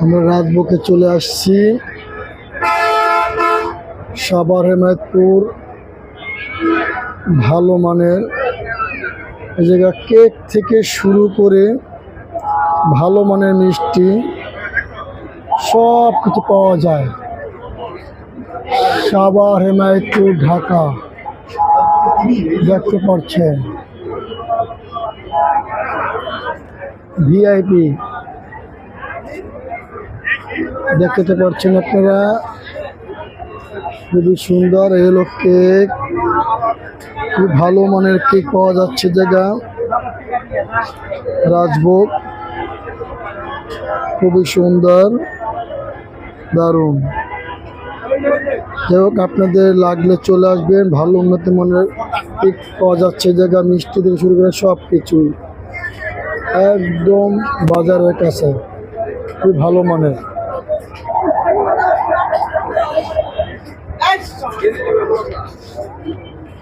আমরা রাজবুকে চলে আসছি। সাবার হেমায়তপুর, ভালো মানের এই জায়গা কেক থেকে শুরু করে ভালো মানের মিষ্টি সব কিছু পাওয়া যায়। সাভার, হেমায়তপুর, ঢাকা। দেখতে পাচ্ছেন। ভিআইপি। দেখতে পাচ্ছেন আপনারা। খুবই সুন্দর এই হলো কেক। খুব ভালো মানের কেক পাওয়া যাচ্ছে জায়গা। রাজভোগ। খুবই সুন্দর। দারুণ। যাই আপনাদের লাগলে চলে আসবেন। ভালো উন্নত মানের কেক পাওয়া যাচ্ছে জায়গা, মিষ্টি থেকে শুরু করে সব কিছু একদম বাজারের কাছে। খুব ভালো মানের। 本当に。